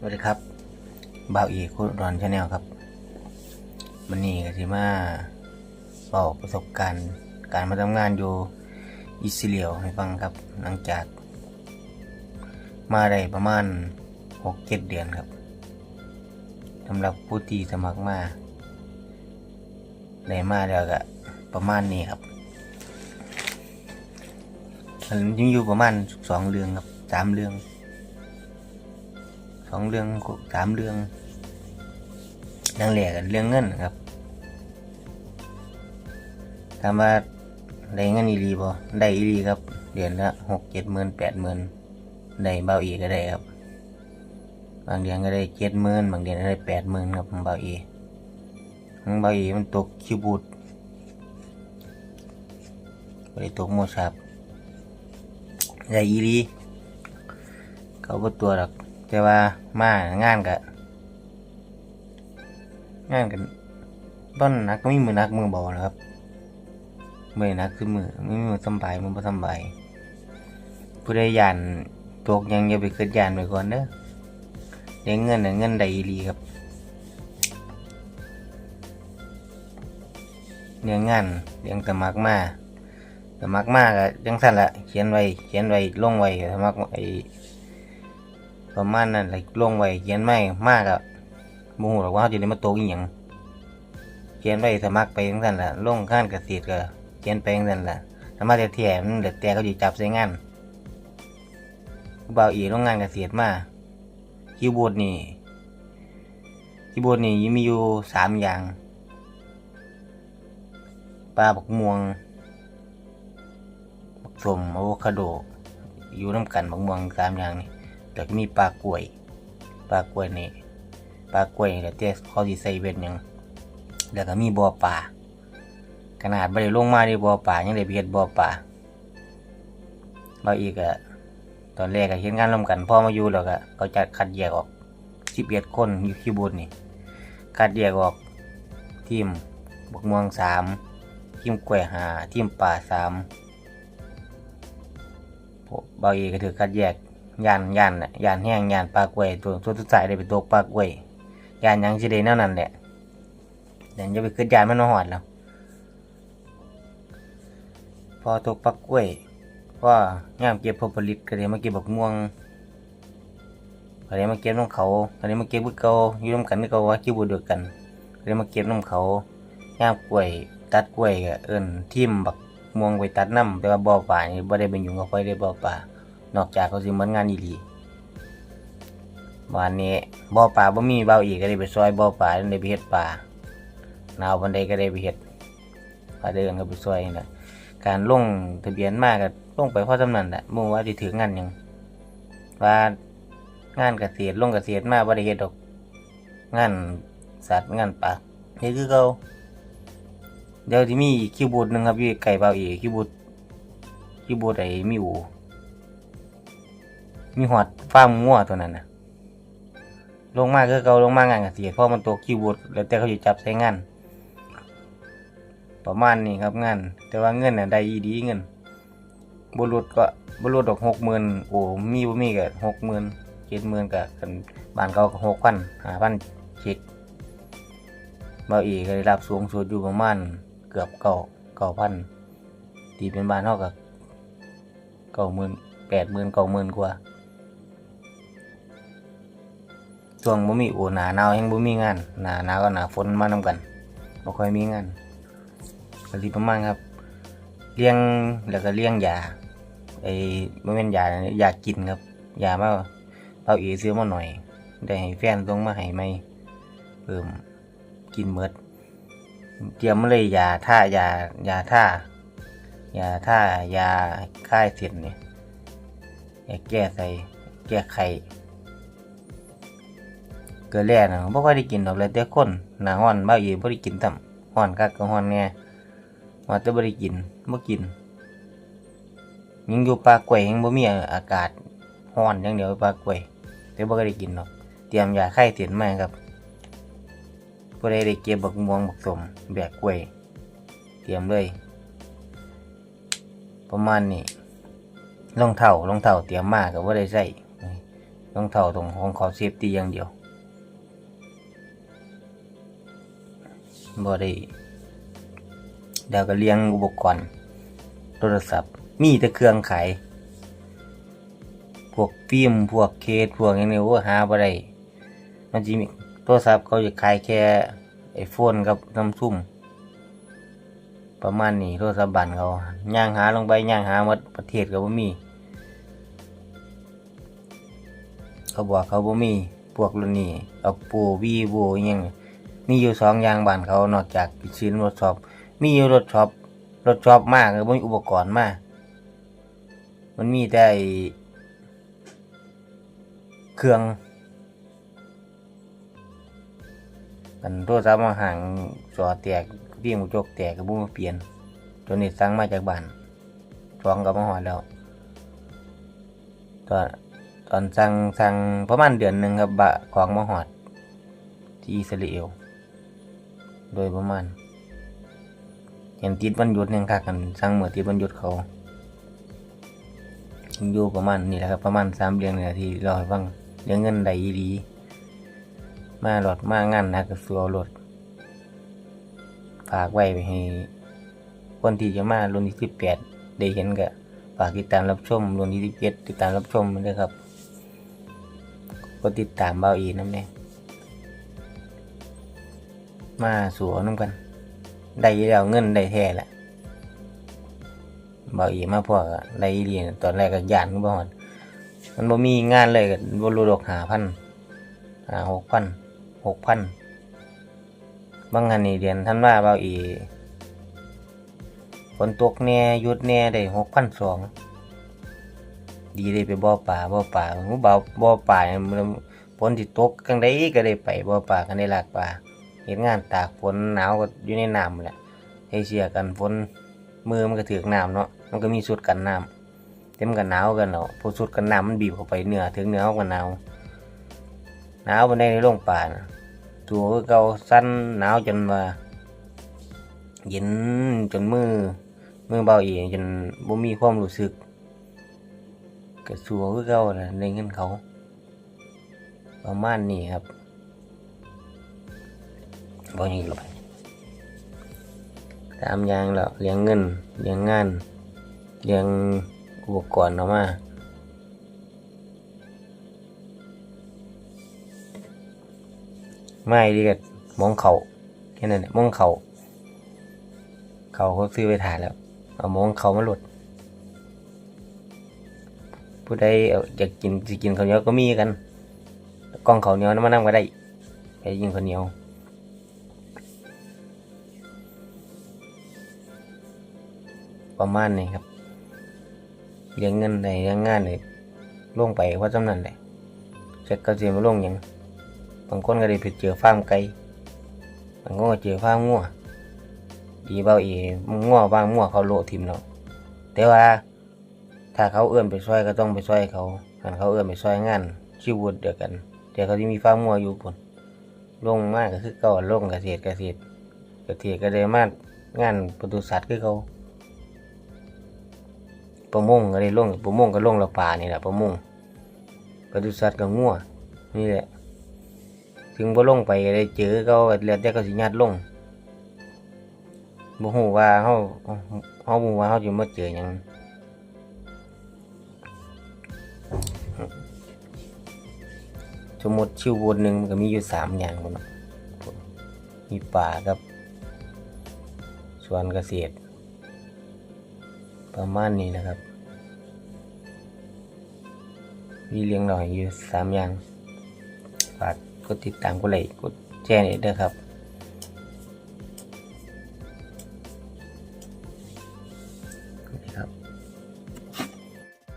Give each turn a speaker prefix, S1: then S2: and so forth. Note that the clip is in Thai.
S1: สวัสดีครับบ่าวอีคุณรอนชาแนลครับวันนี้ก็สิมาบอกประสบการณ์การมาทำงานอยู่อิสราเอลให้ฟังครับ หลังจาก มาได้ประมาณหกเจ็ดเดือนครับสำหรับผู้ที่สมัครมาได้มาแล้วก็ประมาณนี้ครับมันยังอยู่ประมาณสองเรื่องครับสามเรื่อง สองเรื่องสามเรื่องเรื่องแรกกันเรื่องเงินครับถามว่าได้เงินอีหลีบ่ได้อีหลีครับ เดือนละหกเจ็ดหมื่นแปดหมื่นได้เบาอีก็ได้ครับ บางเดือนก็ได้เจ็ดหมื่นบางเดือนก็ได้แปดหมื่นครับเบาอีของเบาอีมันตกคิวบูดบ่ได้ตกโมชับได้อีหลีเขาบ่ตัวหรอก แต่ว่ามางานกะงานกันต้นนักก็มีมือนักมือเบานะครับมือนักคือมือไม่มีมือสบายมือบ่สบายผู้ใดยานตกยังอย่าไปคิดยานไปก่อนเด้อเลี้ยงเงินน่ะเงินใดอีหลีครับเลี้ยงงานเลี้ยงสมัครมาสมัครมาก็จังสั่นละเขียนไว้เขียนไว้ลงไว้สมัครไอ้ ประมาณนั้นเลยลงไว้เขียนไม่มากอะโมโหหรอกว่าเขาจะได้มาโตกอีหยังเขียนไว้สมัครไปทั้งนั้นแหละลงข้านเกษตรก็เขียนไปทั้งนั้นแหละสามารถจะเทียมันเด็ดแต่เขาจะจับใส่งานผู้บ่าอีโรงงานเกษตรมาคีย์บอร์ดนี่คีย์บอร์ดนี่มีอยู่สามอย่างปลาบักม่วงบักสมอะโวคาโด อยู่น้ำกันบักม่วงสามอย่างนี่ ก็มีปลากล้วยปลากล้วยนี่ปลากล้วยนี่แหละที่เขาสิใส่เบ็ดหยังแล้วก็มีบ่อปลาขนาดบ่ได้ลงมาในบ่อปลายังได้ไปเฮ็ดบ่อปลาเบ่อีกอะตอนแรกก็เห็นงานร่วมกันพ่อมาอยู่แล้วก็เขาจัดคัดแยกออก11คนอยู่ที่บูธนี่คัดแยกออกทีมบกม่วงสามทีมกล้วยหาทีมปลาสามเบาอีก็ถือคัดแยก ยานยานน่ะยานแห้งยานปลากล้วยตัวตัวสุดท้ายได้เป็นตัวปลากล้วยยานยังสิได้แนวนั้นแหละเดี๋ยวจะไปขึ้นยานมันหอดแล้วพอตกปลากล้วยก็ย่ามเก็บผลผลิตก็เลยมาเก็บบักม่วงก็เลยมาเก็บน้ำเขาก็เลยมาเก็บบุกเกาอยู่ร่วมกันนี่ก็ว่าคิวบุเดียวกันก็เลยมาเก็บน้ำเขาย่ามกล้วยตัดกล้วยก็เอิ้นทิมบักม่วงไปตัดน้ำแต่ว่าบ่อป่านี่บ่ได้ไปยุ่กับไฟได้บ่อป่า นอกจากเขาสิเหมือนงานอีหลีวันนี้บ่อปลาบ่มีเบาอีกก็ได้ไปซอยบ่อปลาได้ไปเฮ็ดปลาหนาวบันไดก็ได้ไปเฮ็ดปลาเดินก็ไปซอยนี่แหละการลงทะเบียนมากก็ลงไปเพราะจำนันแหละบ่ว่าสิถึงงานยังว่างานเกษตรลงเกษตรมาบ่ได้เฮ็ดดอกงานสัตว์งานปลานี่คือเก่าเดี๋ยวสิมีอีกคิวบูดหนึ่งครับอยู่ไก่เบาอีกคิวบูดคิวบูดไอ้มีอู มีหอดฟ้าร์มงัวตัวนั้นนะลงมาคือเขาลงมากงานกับเกษตรเพราะมันตัวคีย์บอร์ดแล้วแต่เขาจะจับใช้งาน ประมาณนี้ครับงาน แต่ว่าเงินน่ะได้อีดีเงินบรุษก็บรุษดอกหกหมื่นโอ้มีบ่มีก็หกหมื่นเจ็ดหมื่นก็กันบ้านเขาก็หกพันห้าพันเช็คบาอีก็ได้รับสูงสุดอยู่ประมาณเกือบเก้าเก้าพันตีเป็นบ้านเท่ากับเก้าหมื่นแปดหมื่นเก้าหมื่นกว่า วงบ่มีโอหนาหนาวยังบ่มีงานหนาหนาวก็หนาฝนมานำกันบ่ค่อยมีงานก็สิประมาณครับเลี้ยงแล้วก็เลี้ยงยาไอ้บ่แม่นยานะยากินครับยามาเอาอีซื้อมาหน่อย ได้ให้แฟนส่งมาให้ใหม่เพิ่มกินเมดเตรียมมาเลยยาท่ายายาท่ายาท่ายาคลายเส้นนี่ยาแก้ใส่แก้ไข เกลือแร่นะบ่ค่อยได้กินดอกเลยแต่คนหน้าฮ้อนบ้าอีบ่ได้กินซ้ำฮ้อนคักก็ฮ้อนแน่ว่าแต่บ่ได้กินบ่กินยังอยู่ปลากล้วยยังบ่มีอากาศฮ้อนอย่างเดียวปลากล้วยแต่บ่ได้กินดอกเตรียมยาไข้เตียนมาครับผู้ใดได้เก็บบักม่วงบักสมแบกกล้วย เตรียมเลย ประมาณนี้รองเท้ารองเท้าเตรียมมาก็บ่ได้ใส่รองเท่าตรงของขาเซฟตี้อย่างเดียว บ่ได้เดี๋ยวก็เลี้ยงอุปกรณ์โทรศัพท์ มีแต่เครื่องขายพวกฟิล์มพวกเคสพวกอย่างนี้โอ้หาบ่ได้มันจะมีโทรศัพท์เขาจะขายแค่ไอโฟนกับน้ำซุ่มประมาณนี้โทรศัพท์บ้านเขาย่างหาลงไปย่างหาหมดประเทศก็บ่มี เขาบอกเขาบ่มีพวกรุ่นนี้เอาปูวีโวอหยัง มีอยู่สองอย่างบ้านเขานอกจากชิ้นรถช็อปมีอยู่รถช็อปรถช็อปมากเลยบ่มีอุปกรณ์มาก มันมีแต่เครื่องกันโทรศัพท์มาห่างจอแตกพี่มกระจกแตกก็บ่มาเปลี่ยน ตัวนี้สั่งมาจากบ้านฟองกับมาหอดแล้วตอนตอนสั่งสั่งประมาณเดือนหนึ่งครับบะของมาหอดที่อิสราเอล โดยประมาณเห็นติดวันหยุดยังคักกันสั่งเหมื่อติดวันหยุดเขาอยู่ประมาณนี่แหละครับประมาณสามเดือนเนี่ยที่เราให้ฟังเรื่องเงินใดดีมาหลอดมางานนะก็สัวรถฝากไว้ไปให้คนที่จะมารุ่นที่สิบแปดได้เห็นก็ฝากติดตามรับชมรุ่นที่สิบเจ็ดติดตามรับชมด้วยครับ ก็ติดตามเบาอีน้ำเนี่ย มาสัวน้ำกันได้แล้วเงินได้แท้แหละเบาอีมาพวกอะได้เรียนตอนแรกก็ยานก็บ่ฮอดมันบ่มีงานเลยก็บ่รู้ดอกหาพันหาหกพันหกพันบางงานนี่เรียนท่านว่าเบาอีฝนตกแน่หยุดแน่ได้หกพันสองดีได้ไปบ่อป่าบ่อป่าหูบ่าบ่อป่าเนี่ยมันฝนที่ตกกังได้ก็ได้ไปบ่อป่ากันได้ลากป่า เห็นงานตากฝนหนาวก็อยู่ในน้ำแหละให้เสียกันฝนมือมันก็ถือกน้ำเนาะมันก็มีสุดกันน้ำเต็มกันหนาวกันเนาะพอสุดกันน้ำมันบีบเข้าไปเนือถึงเนือเขาก็หนาวหนาวมันได้ในโรงป่านะตัวก็เกาสั้นหนาวจนว่าเย็นจนมือมือเบาเองจนบ่มีความรู้สึกกระสัวคือเก่านะในเงินเขา ประมาณนี้ครับ บ่ยังหรอกตามอย่างแล้วเลี้ยงเงินเลี้ยงงานเลี้ยงอุปกรณ์เอามาไม่ดีกับมองเขาแค่นั้นแหละมองเขาเขาเขาซื้อไปถ่ายแล้ว เอามองเขามาหลดผู้ใดอยากกินสิกินข้าวเหนียวก็มีกัน กล้องข้าวเหนียวน้ำมันน้ำก็ได้ไปยิงข้าวเหนียว ประมาณนี้ครับเลี้ยงเงินได้เลี้ยงงานเลยลงไปว่าจำนั้นเลยเช็คกระเสียมาลงหยังบางคนก็ได้ไปเจอฟาร์มไก่บางคนก็เจอฟาร์มงัวอีเบาอีมั่วบางมั่วเขาโลทิมเนาะแต่ว่า ถ้าเขาเอื้อนไปช่วยก็ต้องไปช่วยเขาคันเขาเอื้อนไปช่วยงานชีวิตเดียวกัน แต่เขาที่มีฟาร์มมั่วอยู่ปุ่นลงมากก็คือเก่าลงเกษตรเกษตรเกษตรก็ได้มากงานปศุสัตว์คือเขา ประมงก็ได้ลงประมงก็ลงละป่านี่แหละประมงปศุสัตว์ก็งัวนี่แหละ ถึงบ่ลงไปก็ได้เจอเขาแล้วแต่เขาสิญาติลงบ่ฮู้ว่าเฮาเฮาบ่ว่าเฮาสิมาเจอหยังสมมติชิวบนหนึ่งมันก็มีอยู่สามอย่างพุ่นมีป่ากับสวนเกษตร ประมาณนี้นะครับ มีเลี้ยงหน่อยอยู่สามอย่างฝากกดติดตามกดไลค์กดแชร์นี่เด้อครับ